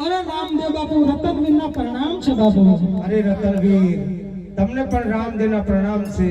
અરે રામદેવ બાપુ રતનવીર ના પ્રણામ છે બાપુ. અરે રતનવીર, તમને પણ રામદેવ ના પ્રણામ છે.